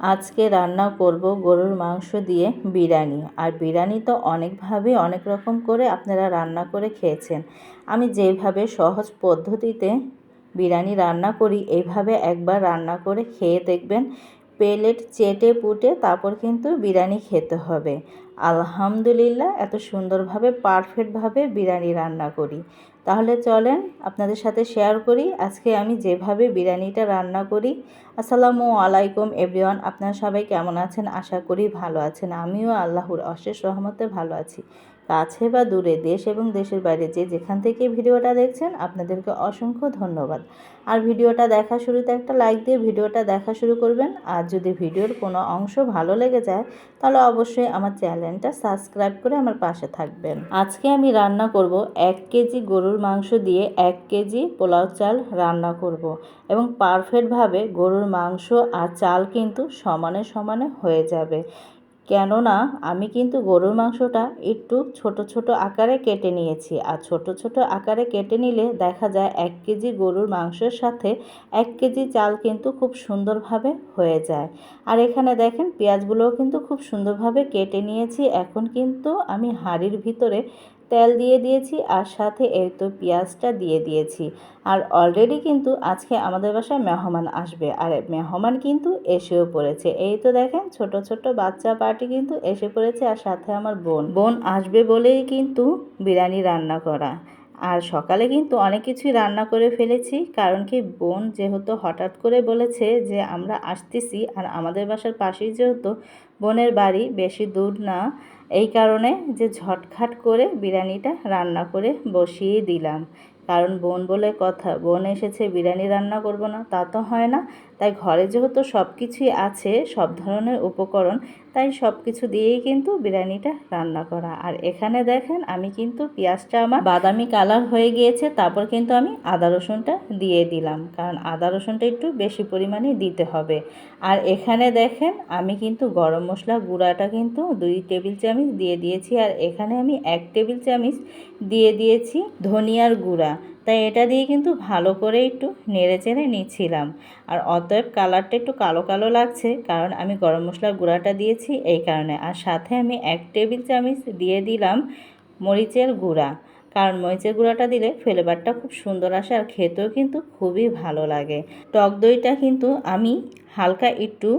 আজকে রান্না করব গরুর মাংস দিয়ে বিরিয়ানি। আর বিরিয়ানি তো অনেকভাবে অনেক রকম করে আপনারা রান্না করে খেয়েছেন। আমি যেভাবে সহজ পদ্ধতিতে বিরিয়ানি রান্না করি এইভাবে একবার রান্না করে খেয়ে দেখবেন, প্লেট চেটে পুটে তারপর কিন্তু বিরিয়ানি খেতে হবে। আলহামদুলিল্লাহ, এত সুন্দরভাবে পারফেক্টভাবে বিরিয়ানি রান্না করি। তাহলে চলেন আপনাদের সাথে শেয়ার করি, আজকে আমি যেভাবে বিরিয়ানিটা রান্না করি। আসসালামু আলাইকুম এভরিওয়ান আপনারা সবাই কেমন আছেন? আশা করি ভালো আছেন। আমিও আল্লাহর অশেষ রহমতে ভালো আছি। কাছে বা দূরে দেশ এবং দেশের বাইরে যে যেখান থেকে ভিডিওটা দেখছেন, আপনাদেরকে অসংখ্য ধন্যবাদ। আর ভিডিওটা দেখা শুরুতে একটা লাইক দিয়ে ভিডিওটা দেখা শুরু করবেন। আর যদি ভিডিওর কোনো অংশ ভালো লেগে যায়, তাহলে অবশ্যই আমার চ্যানেলটা সাবস্ক্রাইব করে আমার পাশে থাকবেন। আজকে আমি রান্না করব এক কেজি গরুর মাংস দিয়ে এক কেজি পোলাও চাল রান্না করব। এবং পারফেক্টভাবে গরুর মাংস আর চাল কিন্তু সমানে সমানে হয়ে যাবে। কেননা আমি কিন্তু গরুর মাংসটা একটু ছোট ছোট আকারে কেটে নিয়েছি। আর ছোট ছোট আকারে কেটে নিলে দেখা যায় এক কেজি গরুর মাংসের সাথে এক কেজি চাল কিন্তু খুব সুন্দরভাবে হয়ে যায়। আর এখানে দেখেন পেঁয়াজগুলোও কিন্তু খুব সুন্দরভাবে কেটে নিয়েছি। এখন কিন্তু আমি হাঁড়ির ভিতরে তেল দিয়ে দিয়েছি আর সাথে এই তো পেঁয়াজটা দিয়ে দিয়েছি। আর অলরেডি কিন্তু আজকে আমাদের বাসায় মেহমান আসবে। আর মেহমান কিন্তু এসেও পড়েছে। এই তো দেখেন ছোট ছোট বাচ্চা পার্টি কিন্তু এসে পড়েছে আর সাথে আমার বোন। বোন আসবে বলেই কিন্তু বিরিয়ানি রান্না করা। আর সকালে কিন্তু অনেক কিছুই রান্না করে ফেলেছি। কারণ কি, বোন যেহেতু হঠাৎ করে বলেছে যে, আমরা আসতেছি আর আমাদের বাসার পাশেই যেহেতু বোনের বাড়ি, বেশি দূর না। এই কারণে যে ঝটখাট করে বিরিয়ানিটা রান্না করে বসিয়ে দিলাম। কারণ বোন বলে কথা, বোন এসেছে, বিরিয়ানি রান্না করব না। তা তো হয় না। তাই ঘরে যেহেতু সব কিছুই আছে, সব ধরনের উপকরণ, তাই সব কিছু দিয়েই কিন্তু বিরিয়ানিটা রান্না করা। আর এখানে দেখেন, আমি কিন্তু পেঁয়াজটা আমার বাদামি কালার হয়ে গিয়েছে, তারপর কিন্তু আমি আদা রসুনটা দিয়ে দিলাম, কারণ আদা রসুনটা একটু বেশি পরিমাণে দিতে হবে। আর এখানে দেখেন, আমি কিন্তু গরম মশলা গুঁড়াটা কিন্তু দুই টেবিল চামচ দিয়ে দিয়েছি, আর এখানে আমি এক টেবিল চামচ দিয়ে দিয়েছি ধনিয়ার গুঁড়া। তাই এটা দিয়ে কিন্তু ভালো করে একটু নেড়ে চেড়ে নিচ্ছিলাম। আর অতএব কালারটা একটু কালো কালো লাগছে, কারণ আমি গরম মশলার গুঁড়াটা দিয়েছি এই কারণে। আর সাথে আমি এক টেবিল চামচ দিয়ে দিলাম মরিচের গুঁড়া। কারণ মরিচের গুঁড়াটা দিলে ফ্লেভারটা খুব সুন্দর আসে আর খেতেও কিন্তু খুবই ভালো লাগে। টক দইটা কিন্তু আমি হালকা একটু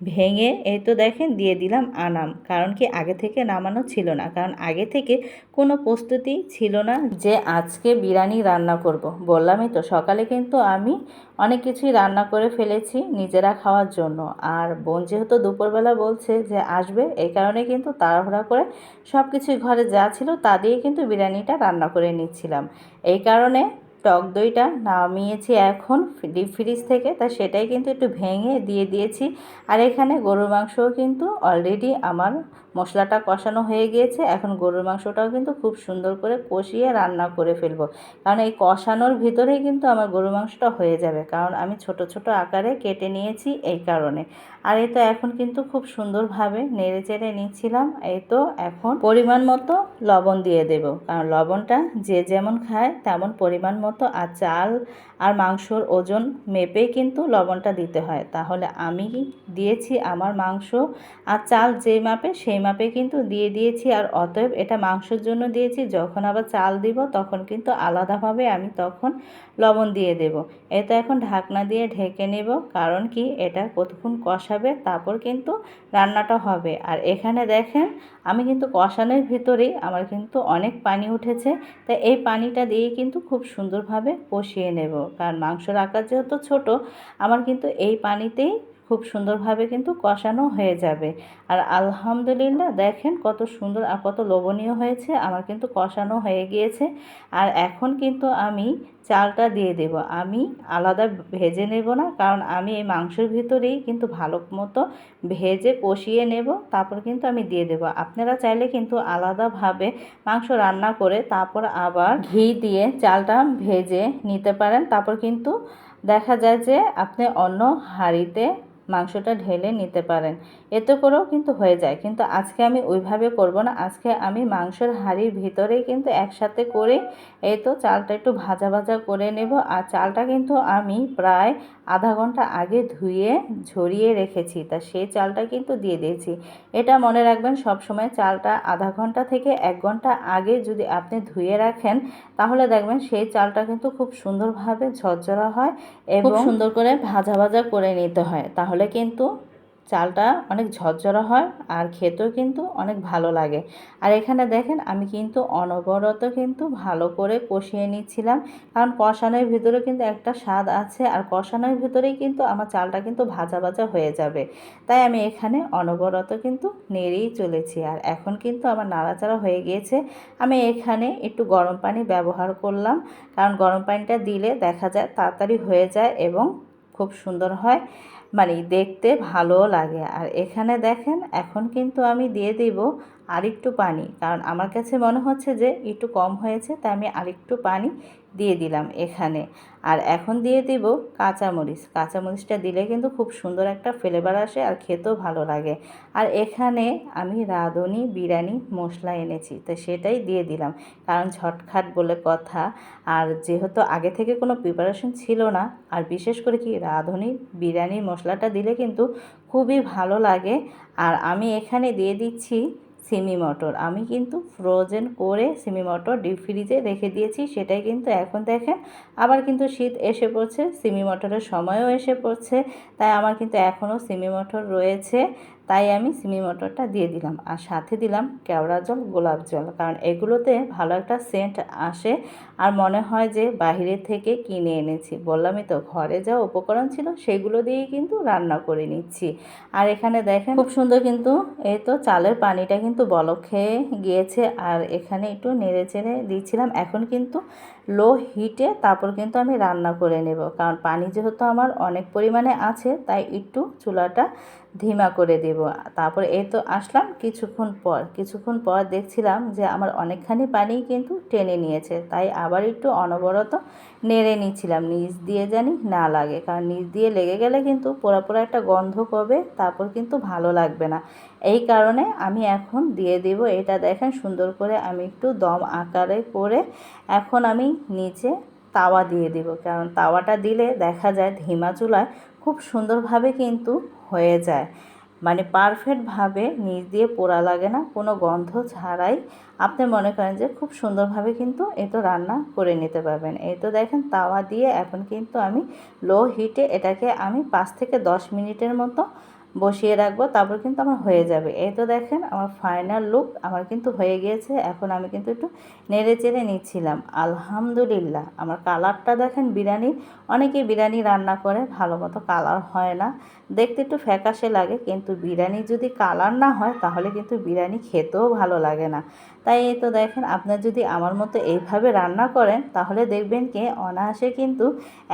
ভেঙে এই তো দেখেন দিয়ে দিলাম আনাম। কারণ কি আগে থেকে নামানো ছিল না। কারণ আগে থেকে কোনো প্রস্তুতি ছিল না যে আজকে বিরিয়ানি রান্না করব। বললামই তো, সকালে কিন্তু আমি অনেক কিছুই রান্না করে ফেলেছি নিজেরা খাওয়ার জন্য। আর বোন যেহেতু দুপুরবেলা বলছে যে আসবে, এই কারণে কিন্তু তাড়াহুড়া করে সব কিছুই ঘরে যা ছিল তা দিয়ে কিন্তু বিরিয়ানিটা রান্না করে নিচ্ছিলাম। এই কারণে টক দইটা নামিয়েছি এখন ডিপ ফ্রিজ থেকে, তা সেটাই কিন্তু একটু ভেঙে দিয়ে দিয়েছি। আর এখানে গরুর মাংসও কিন্তু অলরেডি আমার মশলাটা কষানো হয়ে গিয়েছে, এখন গরুর মাংসটাও কিন্তু খুব সুন্দর করে কষিয়ে রান্না করে ফেলব। কারণ এই কষানোর ভিতরেই কিন্তু আমার গরুর মাংসটা হয়ে যাবে, কারণ আমি ছোট ছোট আকারে কেটে নিয়েছি এই কারণে। আর এই তো এখন কিন্তু খুব সুন্দরভাবে নেড়ে চেড়ে নিচ্ছিলাম, এই তো এখন পরিমাণ মতো লবণ দিয়ে দেব। কারণ লবণটা যে যেমন খায় তেমন পরিমাণ মতো আর চাল আর মাংসর ওজন মেপেই কিন্তু লবণটা দিতে হয়। তাহলে আমি দিয়েছি আমার মাংস আর চাল যেই মাপে সেই মাপে কিন্তু দিয়ে দিয়েছি আর অতএব এটা মাংসের জন্য দিয়েছি। যখন আবার চাল দিব, তখন কিন্তু আলাদাভাবে আমি তখন লবণ দিয়ে দেব। এটা এখন ঢাকনা দিয়ে ঢেকে নেব, কারণ কি এটা কতক্ষণ কষাবে তারপর কিন্তু রান্নাটা হবে। আর এখানে দেখেন, আমি কিন্তু কষানোর ভিতরেই আমার কিন্তু অনেক পানি উঠেছে, তাই এই পানিটা দিয়ে কিন্তু খুব সুন্দরভাবে কষিয়ে নেব। কারণ মাংসর আকার যেহেতু ছোট, আমার কিন্তু এই পানিতেই খুব সুন্দরভাবে কিন্তু কষানো হয়ে যাবে। আর আলহামদুলিল্লাহ দেখেন কত সুন্দর আর কত লোভনীয় হয়েছে, আমার কিন্তু কষানো হয়ে গিয়েছে। আর এখন কিন্তু আমি চালটা দিয়ে দেব। আমি আলাদা ভেজে নেব না, কারণ আমি এই মাংসের ভিতরেই কিন্তু ভালো মতো ভেজে কষিয়ে নেব, তারপর কিন্তু আমি দিয়ে দেব। আপনারা চাইলে কিন্তু আলাদাভাবে মাংস রান্না করে তারপর আবার ঘি দিয়ে চালটা ভেজে নিতে পারেন। তারপর কিন্তু দেখা যায় যে আপনি অন্য হাঁড়িতে মাংসটা ঢেলে নিতে পারেন। এতে করেও কিন্তু হয়ে যায়। কিন্তু আজকে আমি ওইভাবে করব না। আজকে আমি মাংসের হাঁড়ির ভিতরেই কিন্তু একসাথে করে এই তো চালটা একটু ভাজা ভাজা করে নেব। আর চালটা কিন্তু আমি প্রায় আধা ঘণ্টা আগে ধুয়ে ঝরিয়ে রেখেছি। তা সেই চালটা কিন্তু দিয়ে দিয়েছি। এটা মনে রাখবেন সব সময় চালটা আধা ঘণ্টা থেকে এক ঘণ্টা আগে যদি আপনি ধুয়ে রাখেন তাহলে দেখবেন সেই চালটা কিন্তু খুব সুন্দরভাবে ঝরঝরা হয় এবং সুন্দর করে ভাজা ভাজা করে নিতে হয়। তাহলে কিন্তু চালটা অনেক ঝরঝরা হয় আর খেতেও কিন্তু অনেক ভালো লাগে। আর এখানে দেখেন আমি কিন্তু অনবরত কিন্তু ভালো করে কষিয়ে নিচ্ছিলাম। কারণ কষানোর ভিতরে কিন্তু একটা স্বাদ আছে আর কষানোর ভিতরেই কিন্তু আমার চালটা কিন্তু ভাজা ভাজা হয়ে যাবে। তাই আমি এখানে অনবরত কিন্তু নেড়েই চলেছি আর এখন কিন্তু আমার নাড়াচাড়া হয়ে গিয়েছে। আমি এখানে একটু গরম পানি ব্যবহার করলাম। কারণ গরম পানিটা দিলে দেখা যায় তাড়াতাড়ি হয়ে যায় এবং খুব সুন্দর হয়। মানে দেখতে ভালো লাগে। আর এখানে দেখেন এখন কিন্তু আমি দিয়ে দিব আরেকটু পানি। কারণ আমার কাছে মনে হচ্ছে যে একটু কম হয়েছে, তাই আমি আরেকটু পানি দিয়ে দিলাম এখানে। আর এখন দিয়ে দিব কাঁচামরিচ। কাঁচামরিচটা দিলে কিন্তু খুব সুন্দর একটা ফ্লেভার আসে আর খেতেও ভালো লাগে। আর এখানে আমি রাঁধুনি, বিরিয়ানি, মশলা এনেছি, তো সেটাই দিয়ে দিলাম। কারণ ঝটখাট বলে কথা। আর যেহেতু আগে থেকে কোনো প্রিপারেশন ছিল না, আর বিশেষ করে কি রাঁধুনি বিরিয়ানির মশলাটা দিলে কিন্তু খুবই ভালো লাগে। আর আমি এখানে দিয়ে দিচ্ছি সিমি মটর। আমি কিন্তু ফ্রোজেন করে সিমি মটর ডিপ ফ্রিজে রেখে দিয়েছি, সেটাই কিন্তু এখন দেখেন। আবার কিন্তু শীত এসে পড়ছে, সিমি মটরের সময়ও এসে পড়ছে, তাই আমার কিন্তু এখনও সিমি মটর রয়েছে। তাই আমি সিমি মটরটা দিয়ে দিলাম। আর সাথে দিলাম কেওড়া জল, গোলাপ জল। কারণ এগুলোতে ভালো একটা সেন্ট আসে আর মনে হয় যে বাহিরে থেকে কিনে এনেছি। বললামই তো, ঘরে যা উপকরণ ছিল সেগুলো দিয়েই কিন্তু রান্না করে নিচ্ছি। আর এখানে দেখেন, খুব সুন্দর কিন্তু এই তো চালের পানিটা কিন্তু বলক খেয়ে গিয়েছে। আর এখানে একটু নেড়ে চেড়ে দিচ্ছিলাম। এখন কিন্তু লো হিটে তারপর কিন্তু আমি রান্না করে নেব। কারণ পানি যেহেতু আমার অনেক পরিমাণে আছে, তাই একটু চুলাটা ধিমা করে দেব। তারপর এই তো আসলাম কিছুক্ষণ পর। কিছুক্ষণ পর দেখছিলাম যে আমার অনেকখানি পানি কিন্তু টেনে নিয়েছে। তাই আবার একটু অনবরত নেড়ে নিচ্ছিলাম। নিচ দিয়ে জানি না লাগে। কারণ নিচ দিয়ে লেগে গেলে কিন্তু পোড়া পোড়া একটা গন্ধ কবে তারপর কিন্তু ভালো লাগবে না। এই কারণে আমি এখন দিয়ে দেব এটা দেখেন সুন্দর করে আমি একটু দম আকারে করে এখন আমি নিচে তাওয়া দিয়ে দিব। কারণ তাওয়াটা দিলে দেখা যায় ধিমা চুলায় খুব সুন্দরভাবে কিন্তু হয়ে যায়। মানে পারফেক্টভাবে নিচ দিয়ে পোড়া লাগে না, কোনো গন্ধ ছাড়াই। আপনি মনে করেন যে খুব সুন্দরভাবে কিন্তু এ তো রান্না করে নিতে পারবেন। এই তো দেখেন তাওয়া দিয়ে এখন কিন্তু আমি লো হিটে এটাকে আমি পাঁচ থেকে দশ মিনিটের মতো বসিয়ে রাখব, তারপর কিন্তু আমার হয়ে যাবে। এই তো দেখেন আমার ফাইনাল লুক আমার কিন্তু হয়ে গিয়েছে। এখন আমি কিন্তু একটু নেড়ে চেড়ে নিচ্ছিলাম। আলহামদুলিল্লাহ, আমার কালারটা দেখেন বিরিয়ানি, অনেকেই বিরিয়ানি রান্না করে, ভালো মতো কালার হয় না। দেখতে একটু ফ্যাকাশে লাগে, কিন্তু বিরিয়ানি যদি কালার না হয়, তাহলে কিন্তু বিরিয়ানি খেতেও ভালো লাগে না। তাই এই তো দেখেন, আপনার যদি আমার মতো এইভাবে রান্না করেন, তাহলে দেখবেন কি, অনায়াসে কিন্তু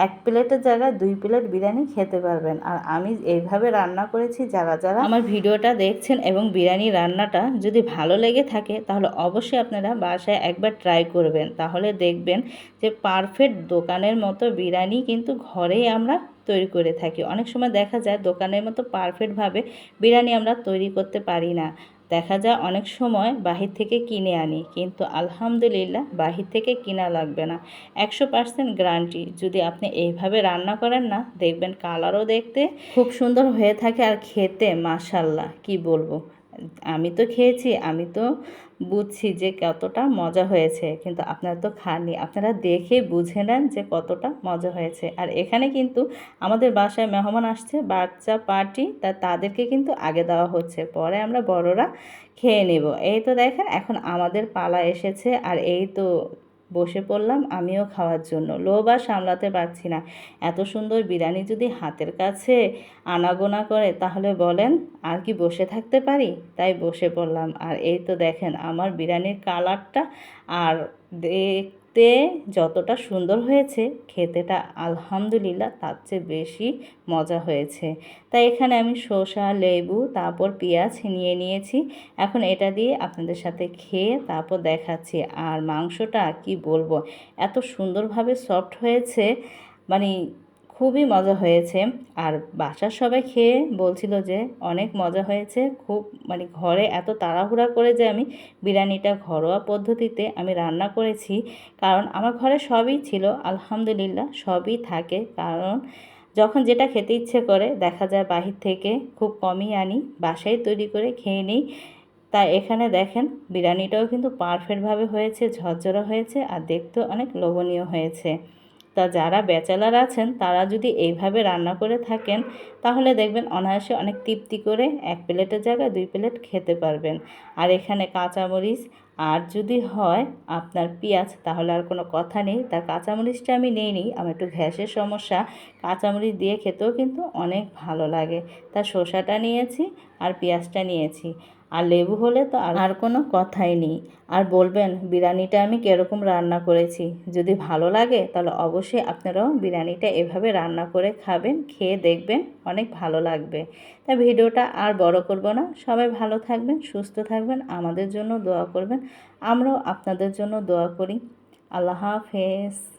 এক প্লেটের জায়গায় দুই প্লেট বিরিয়ানি খেতে পারবেন। আর আমি এইভাবে রান্না করেছি যারা যারা আমার ভিডিওটা দেখছেন এবং বিরিয়ানি রান্নাটা যদি ভালো লেগে থাকে, তাহলে অবশ্যই আপনারা বাসায় একবার ট্রাই করবেন। তাহলে দেখবেন যে পারফেক্ট দোকানের মতো বিরিয়ানি কিন্তু ঘরেই আমরা তৈরি করে থাকি। অনেক সময় দেখা যায় দোকানের মতো পারফেক্টভাবে বিরিয়ানি আমরা তৈরি করতে পারি না। দেখা যায় অনেক সময় বাহির থেকে কিনে আনি, কিন্তু আলহামদুলিল্লাহ বাহির থেকে কিনা লাগবে না। একশো পার্সেন্ট গ্যারান্টি যদি আপনি এইভাবে রান্না করেন না, দেখবেন কালারও দেখতে খুব সুন্দর হয়ে থাকে আর খেতে মাশাল্লাহ কি বলব? আমি তো খেয়েছি, আমি তো বুঝছি যে কতটা মজা হয়েছে, কিন্তু আপনারা তো খাননি। আপনারা দেখে বুঝে নেন যে কতটা মজা হয়েছে। আর এখানে কিন্তু আমাদের বাসায় মেহমান আসছে, বাচ্চা পার্টি, তা তাদেরকে কিন্তু আগে দেওয়া হচ্ছে। পরে আমরা বড়রা খেয়ে নেব। এই তো দেখেন, এখন আমাদের পালা এসেছে, আর এই তো বসে পড়লাম আমিও খাওয়ার জন্য। লোভ আর সামলাতে পারছি না। এত সুন্দর বিরিয়ানি যদি হাতের কাছে আনাগোনা করে, তাহলে বলেন, আর কি বসে থাকতে পারি? তাই বসে পড়লাম। আর এই তো দেখেন, আমার বিরিয়ানির কালারটা আর দেখতে যতটা সুন্দর হয়েছে, খেতেটা আলহামদুলিল্লাহ তার চেয়ে বেশি মজা হয়েছে। তাই এখানে আমি শসা, লেবু, তারপর পেঁয়াজ নিয়ে নিয়েছি। এখন এটা দিয়ে আপনাদের সাথে খেয়ে তারপর দেখাচ্ছি। আর মাংসটা কি বলব, এত সুন্দরভাবে সফট হয়েছে মানে খুবই মজা হয়েছে। আর বাসার সবাই খেয়ে বলছিল যে, অনেক মজা হয়েছে। খুব মানে ঘরে এত তাড়াহুড়া করে যে আমি বিরিয়ানিটা ঘরোয়া পদ্ধতিতে আমি রান্না করেছি। কারণ আমার ঘরে সবই ছিল, আলহামদুলিল্লাহ সবই থাকে। কারণ যখন যেটা খেতে ইচ্ছে করে, দেখা যায় বাহির থেকে খুব কমই আনি, বাসায় তৈরি করে খেয়ে নিই। তাই এখানে দেখেন, বিরিয়ানিটাও কিন্তু পারফেক্টভাবে হয়েছে, ঝরঝরা হয়েছে, আর দেখতেও অনেক লোভনীয় হয়েছে। তা যারা ব্যাচেলার আছেন, তারা যদি এইভাবে রান্না করে থাকেন, তাহলে দেখবেন অনায়াসে অনেক তৃপ্তি করে এক প্লেটের জায়গায় দুই প্লেট খেতে পারবেন। আর এখানে কাঁচামরিচ, আর যদি হয় আপনার পেঁয়াজ, তাহলে আর কোনো কথা নেই। তার কাঁচামরিচটা আমি নিই নি আমার একটু গ্যাসের সমস্যা। কাঁচামরিচ দিয়ে খেতেও কিন্তু অনেক ভালো লাগে। তা শসাটা নিয়েছি আর পেঁয়াজটা নিয়েছি। আর লেবু হলে তো আর কোনো কথাই নেই। আর বলবেন, বিরিয়ানিটা আমি কীরকম রান্না করেছি? যদি ভালো লাগে, তাহলে অবশ্যই আপনারাও বিরিয়ানিটা এভাবে রান্না করে খাবেন, খেয়ে দেখবেন অনেক ভালো লাগবে। তা ভিডিওটা আর বড় করব না। সবাই ভালো থাকবেন, সুস্থ থাকবেন, আমাদের জন্য দোয়া করবেন। আমরাও আপনাদের জন্য দোয়া করি। আল্লাহ হাফেজ।